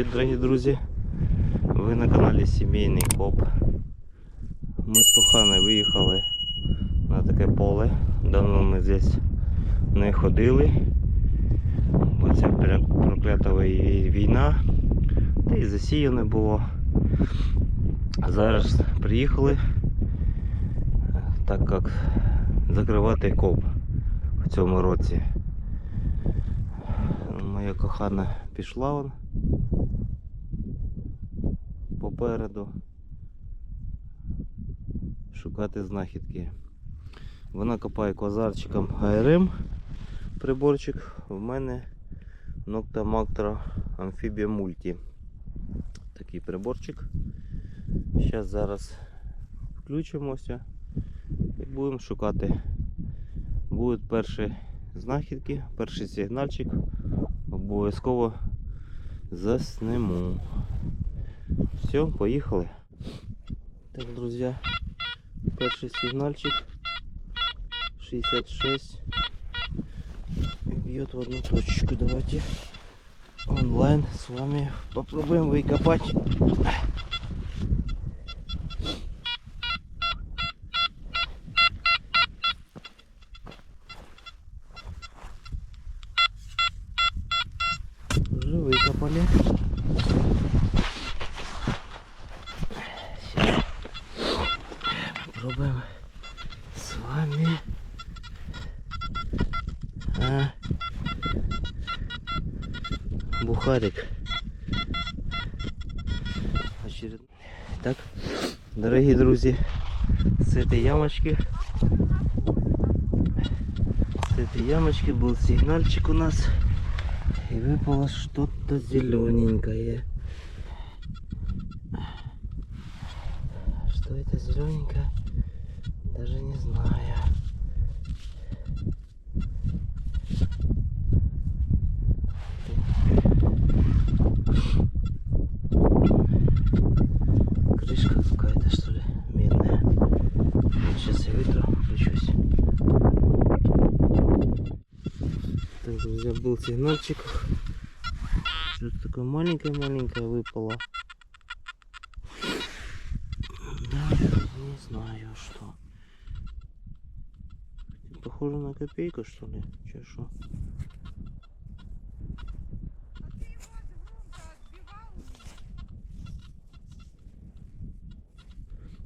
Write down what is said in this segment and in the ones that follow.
Привіт, дорогі друзі! Ви на каналі Сімейний Коп. Ми з коханою виїхали на таке поле. Давно ми здесь не ходили. Бо це проклята війна. Та і засіяне було. Зараз приїхали, так як закривати коп в цьому році. Моя кохана пішла вон попереду шукати знахідки. Вона копає квазарчиком АРМ приборчик. В мене Nocta Macro Amphibia Multi. Такий приборчик. Зараз зараз включимося і будемо шукати. Будуть перші знахідки, перший сигнальчик. Обов'язково заснемо. Все, поїхали. Так, друзі, перший сигнальчик 66 бьет в одну точечку. Давайте онлайн с вами попробуем выкопать. Уже выкопали. Сейчас попробуем с вами. А, бухарик. Очеред... Так, дорогие друзья, с этой ямочки, с этой ямочки был сигнальчик у нас. И выпало что-то зелененькое. Что это зелененькое? Даже не знаю. Друзья, был сигнальчик. Что-то такое маленькое-маленькое выпало. Да, не знаю что. Похоже на копейку что ли? Че шо?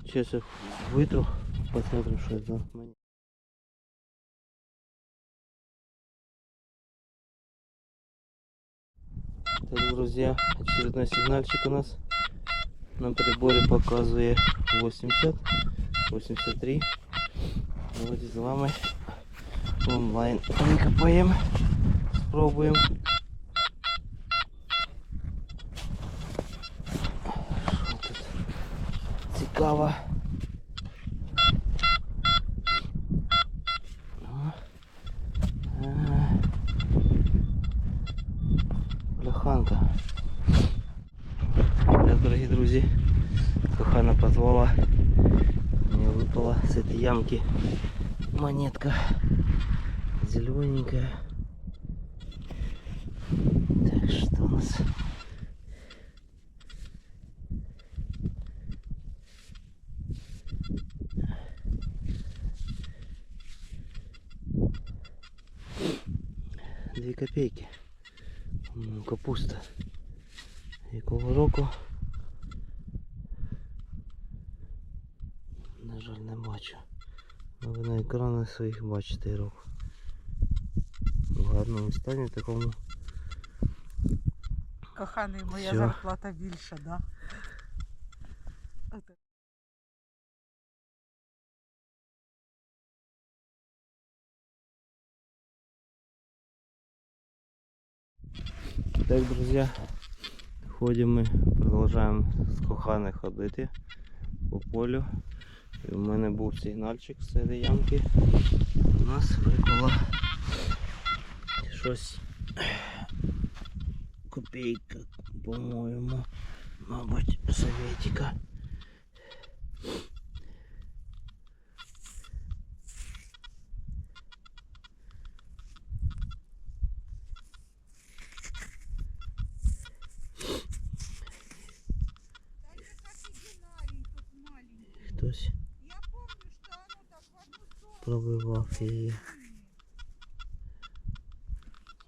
Сейчас я вытру, посмотрим, что это. Так, друзья, очередной сигнальчик у нас на приборе показывает 80, 83. Давайте з вами онлайн викопаємо, спробуємо. Що тут цікаво. Позвала. Мне выпала с этой ямки монетка зелененькая. Так, что у нас? Дві копейки. Капуста. Якого року? На жаль, не бачу. Але ви на екранах своїх бачите рок. В гарному стані такому. Коханий, моя Всё. зарплата більша, да? Так, друзья, ходим мы, продолжаем з кохани ходити по полю. І в мене був сигнальчик з цієї ямки. У нас випало щось копійка, по-моєму, мабуть, советика. Хтось пробивав її.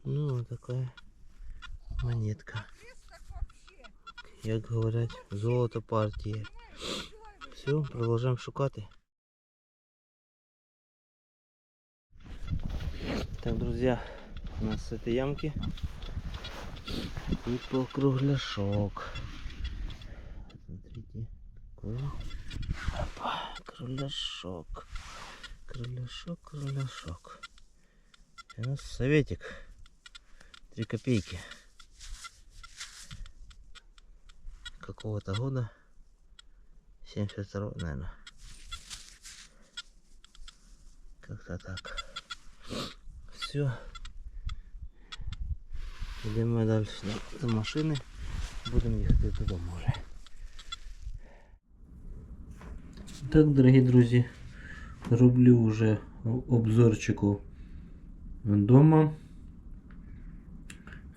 Ну, така монетка. Як говорять, золото партії. Все, продовжуємо шукати. Так, друзья, у нас с этой ямки выпал кругляшок. Смотрите, такой. Опа, кругляшок. Кругляшок, кругляшок. И у нас советик. Три копейки. Какого-то года. 72 наверное. Как-то так. Все. Йдемо далі до, до машини. Будемо їхати додому вже. Так, дорогі друзі, Роблю вже обзорчику вдома.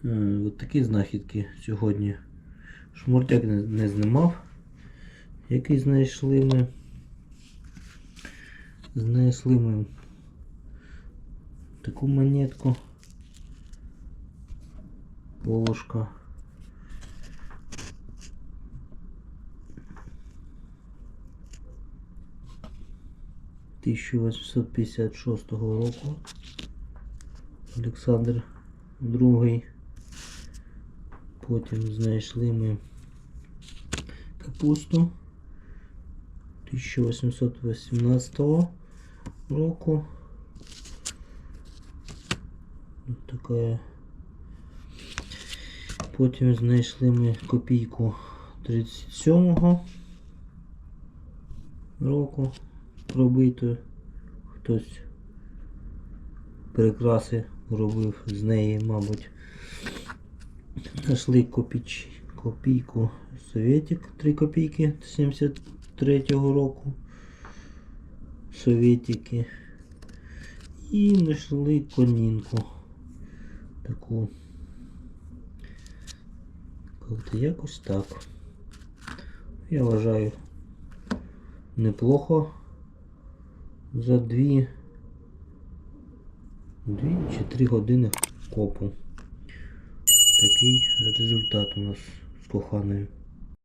Е, От такі знахідки сьогодні. Шмуртяк не, знімав, який знайшли ми. Знайшли ми таку монетку. Ложка. 1856 року. Олександр II. Потім знайшли ми капусту 1818 року. Ось така. Потім знайшли ми копійку 37-го року пробиту. Хтось прикраси робив з неї, мабуть. Знайшли копіч, копійку Советик 3 копійки 73-го року. Советики. І знайшли конінку. Таку. Как-то якось так. Я вважаю неплохо за дві, дві чи три години копу. Такий результат у нас з коханою.